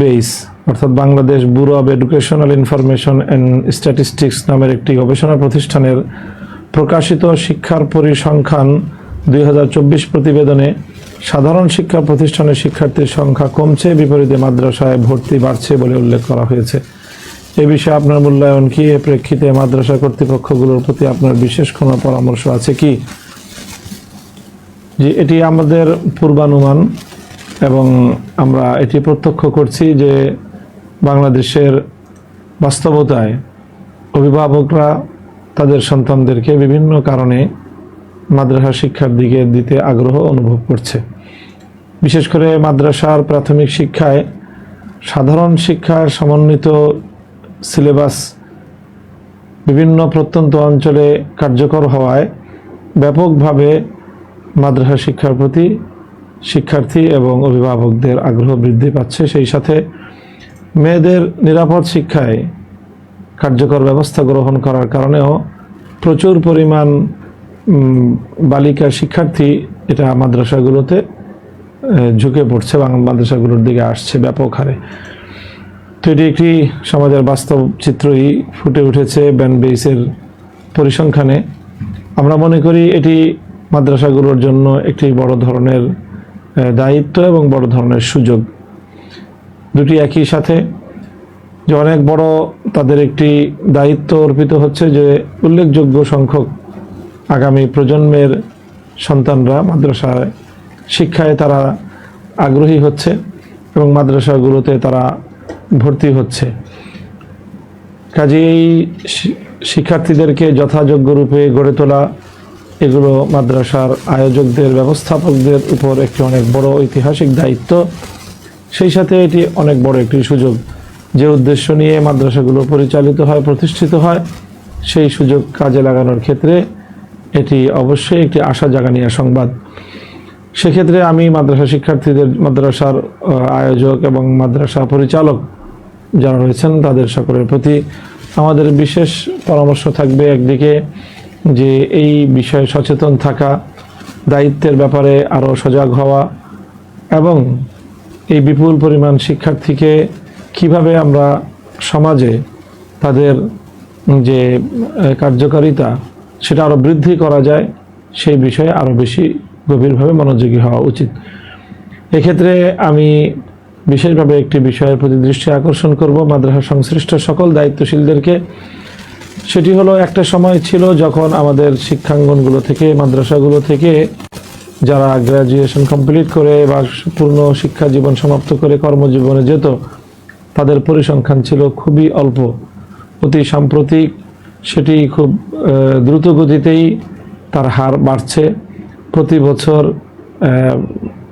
Base অর্থাৎ Bangladesh Bureau of Educational Information and Statistics নামের একটি গবেষণা প্রতিষ্ঠানের প্রকাশিত শিক্ষার পরিসংখ্যান দুই প্রতিবেদনে সাধারণ শিক্ষা প্রতিষ্ঠানের শিক্ষার্থীর সংখ্যা কমছে, বিপরীতে মাদ্রাসায় ভর্তি বাড়ছে বলে উল্লেখ করা হয়েছে। এ বিষয়ে আপনার মূল্যায়ন কি? এ প্রেক্ষিতে মাদ্রাসা কর্তৃপক্ষগুলোর প্রতি আপনার বিশেষ কোনো পরামর্শ আছে কি? যে এটি আমাদের পূর্বানুমান। এবং আমরা এটি প্রত্যক্ষ করছি যে বাংলাদেশের বাস্তবতায় অভিভাবকরা তাদের সন্তানদেরকে বিভিন্ন কারণে মাদ্রাসা শিক্ষার দিকে দিতে আগ্রহ অনুভব করছে। বিশেষ করে মাদ্রাসার প্রাথমিক শিক্ষায় সাধারণ শিক্ষার সমন্বিত সিলেবাস বিভিন্ন প্রত্যন্ত অঞ্চলে কার্যকর হওয়ায় ব্যাপকভাবে মাদ্রাসা শিক্ষার প্রতি শিক্ষার্থী এবং অভিভাবকদের আগ্রহ বৃদ্ধি পাচ্ছে, সেই সাথে মেয়েদের নিরাপদ শিক্ষায় কার্যকর ব্যবস্থা গ্রহণ করার কারণেও প্রচুর পরিমাণ বালিকা শিক্ষার্থী এটা মাদ্রাসাগুলোতে ঝুঁকে পড়ছে এবং মাদ্রাসাগুলোর দিকে আসছে ব্যাপক হারে। তো এটি একটি সমাজের বাস্তব চিত্রই ফুটে উঠেছে ব্যান বেইসের পরিসংখ্যানে। আমরা মনে করি এটি মাদ্রাসাগুলোর জন্য একটি বড় ধরনের দায়িত্ব এবং বড় ধরনের সুযোগ। দুটি একই সাথে যে অনেক বড় তাদের একটি দায়িত্ব অর্পিত হচ্ছে যে উল্লেখযোগ্য সংখ্যক আগামী প্রজন্মের সন্তানরা মাদ্রাসায় শিক্ষায় তারা আগ্রহী হচ্ছে এবং মাদ্রাসাগুলোতে তারা ভর্তি হচ্ছে। কাজে এই শিক্ষার্থীদেরকে যথাযোগ্য রূপে গড়ে তোলা এগুলো মাদ্রাসার আয়োজকদের, ব্যবস্থাপকদের উপর একটি অনেক বড় ঐতিহাসিক দায়িত্ব। সেই সাথে এটি অনেক বড় একটি সুযোগ। যে উদ্দেশ্য নিয়ে মাদ্রাসাগুলো পরিচালিত হয়, প্রতিষ্ঠিত হয়, সেই সুযোগ কাজে লাগানোর ক্ষেত্রে এটি অবশ্যই একটি আশা জাগানিয়া সংবাদ। সেক্ষেত্রে আমি মাদ্রাসা শিক্ষার্থীদের, মাদ্রাসার আয়োজক এবং মাদ্রাসা পরিচালক যারা রয়েছেন, তাদের সকলের প্রতি আমাদের বিশেষ পরামর্শ থাকবে একদিকে যে এই বিষয়ে সচেতন থাকা, দায়িত্বের ব্যাপারে আরও সজাগ হওয়া এবং এই বিপুল পরিমাণ শিক্ষার্থীকে কীভাবে আমরা সমাজে তাদের যে কার্যকারিতা সেটা আরও বৃদ্ধি করা যায়, সেই বিষয়ে আরও বেশি গভীরভাবে মনোযোগী হওয়া উচিত। এক্ষেত্রে আমি বিশেষভাবে একটি বিষয়ের প্রতি দৃষ্টি আকর্ষণ করব। মাদ্রাসা সংশ্লিষ্ট সকল দায়িত্বশীলদেরকে সেটি হলো একটা সময় ছিল যখন আমাদের শিক্ষাঙ্গনগুলো থেকে, মাদ্রাসাগুলো থেকে যারা গ্র্যাজুয়েশন কমপ্লিট করে বা পূর্ণ শিক্ষা জীবন সমাপ্ত করে কর্মজীবনে যেত, তাদের পরিসংখ্যান ছিল খুবই অল্প। অতি সাম্প্রতিক, সেটি খুব দ্রুত গতিতেই তার হার বাড়ছে। প্রতি বছর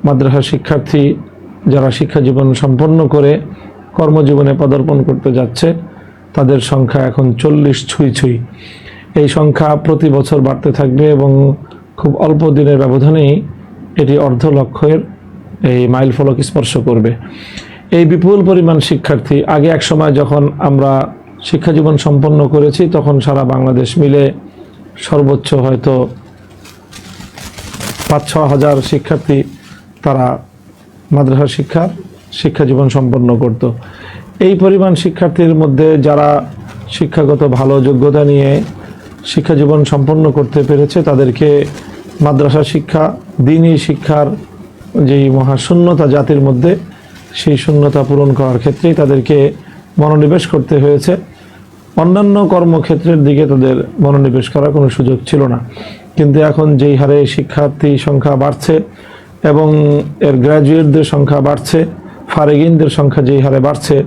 মাদ্রাসা শিক্ষার্থী যারা শিক্ষা জীবন সম্পন্ন করে কর্মজীবনে পদার্পণ করতে যাচ্ছে তাদের সংখ্যা এখন চল্লিশ ছুঁই ছুঁই। এই সংখ্যা প্রতি বছর বাড়তে থাকবে এবং খুব অল্প দিনের ব্যবধানেই এটি অর্ধ লক্ষের এই মাইল ফলক স্পর্শ করবে। এই বিপুল পরিমাণ শিক্ষার্থী, আগে এক সময় যখন আমরা শিক্ষা জীবন সম্পন্ন করেছি, তখন সারা বাংলাদেশ মিলে সর্বোচ্চ হয়তো পাঁচ ছ হাজার শিক্ষার্থী তারা মাদ্রাসা শিক্ষার শিক্ষা জীবন সম্পন্ন করত। এই পরিমাণ শিক্ষার্থীর মধ্যে যারা শিক্ষাগত ভালো যোগ্যতা নিয়ে শিক্ষা জীবন সম্পন্ন করতে পেরেছে, তাদেরকে মাদ্রাসা শিক্ষা, দিনই শিক্ষার যেই মহাশূন্যতা জাতির মধ্যে, সেই শূন্যতা পূরণ করার ক্ষেত্রেই তাদেরকে মনোনিবেশ করতে হয়েছে। অন্যান্য কর্মক্ষেত্রের দিকে তাদের মনোনিবেশ করার কোনো সুযোগ ছিল না। কিন্তু এখন যেই হারে শিক্ষার্থী সংখ্যা বাড়ছে এবং এর গ্র্যাজুয়েটদের সংখ্যা বাড়ছে, ফারেগিনদের সংখ্যা যেই হারে বাড়ছে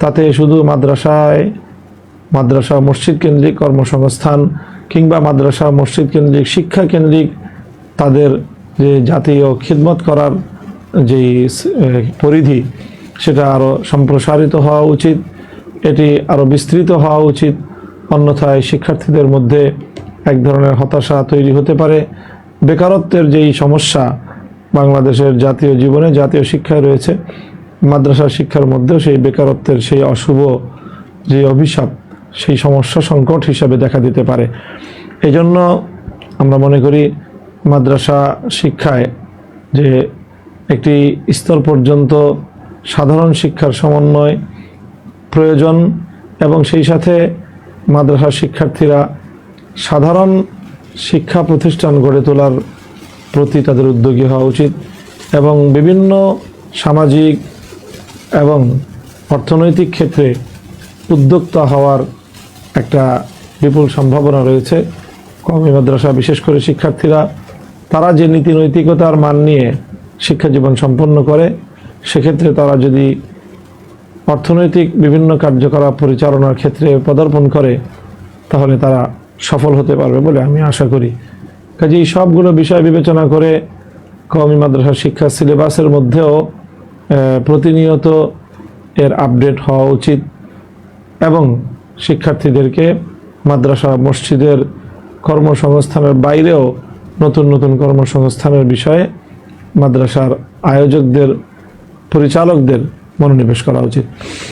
তাতে শুধু মাদ্রাসায় মাদ্রাসা মসজিদ কেন্দ্রিক কর্মসংস্থান কিংবা মাদ্রাসা মসজিদ কেন্দ্রিক শিক্ষা কেন্দ্রিক তাদের যে জাতীয় খিদমত করার যেই পরিধি, সেটা আরও সম্প্রসারিত হওয়া উচিত। এটি আরও বিস্তৃত হওয়া উচিত। অন্যথায় শিক্ষার্থীদের মধ্যে এক ধরনের হতাশা তৈরি হতে পারে। বেকারত্বের যেই সমস্যা বাংলাদেশের জাতীয় জীবনে জাতীয় শিক্ষায় রয়েছে মাদ্রাসা শিক্ষার মধ্যেও সেই বেকারত্বের সেই অশুভ যে অভিশাপ, সেই সমস্যা সংকট হিসাবে দেখা দিতে পারে। এই জন্য আমরা মনে করি মাদ্রাসা শিক্ষায় যে একটি স্তর পর্যন্ত সাধারণ শিক্ষার সমন্বয় প্রয়োজন এবং সেই সাথে মাদ্রাসার শিক্ষার্থীরা সাধারণ শিক্ষা প্রতিষ্ঠান গড়ে তোলার প্রতি তাদের উদ্যোগী হওয়া উচিত এবং বিভিন্ন সামাজিক এবং অর্থনৈতিক ক্ষেত্রে উদ্যোক্তা হওয়ার একটা বিপুল সম্ভাবনা রয়েছে। কওমি মাদ্রাসা, বিশেষ করে শিক্ষার্থীরা, তারা যে নীতি নৈতিকতার মান নিয়ে শিক্ষা জীবন সম্পন্ন করে, সেক্ষেত্রে তারা যদি অর্থনৈতিক বিভিন্ন কার্যকলাপ পরিচালনার ক্ষেত্রে পদার্পণ করে, তাহলে তারা সফল হতে পারবে বলে আমি আশা করি। কাজে এই সবগুলো বিষয় বিবেচনা করে কওমি মাদ্রাসা শিক্ষা সিলেবাসের মধ্যেও প্রতিনিয়ত এর আপডেট হওয়া উচিত এবং শিক্ষার্থীদেরকে মাদ্রাসা, মসজিদের কর্মসংস্থানের বাইরেও নতুন নতুন কর্মসংস্থানের বিষয়ে মাদ্রাসার আয়োজকদের, পরিচালকদের মনোনিবেশ করা উচিত।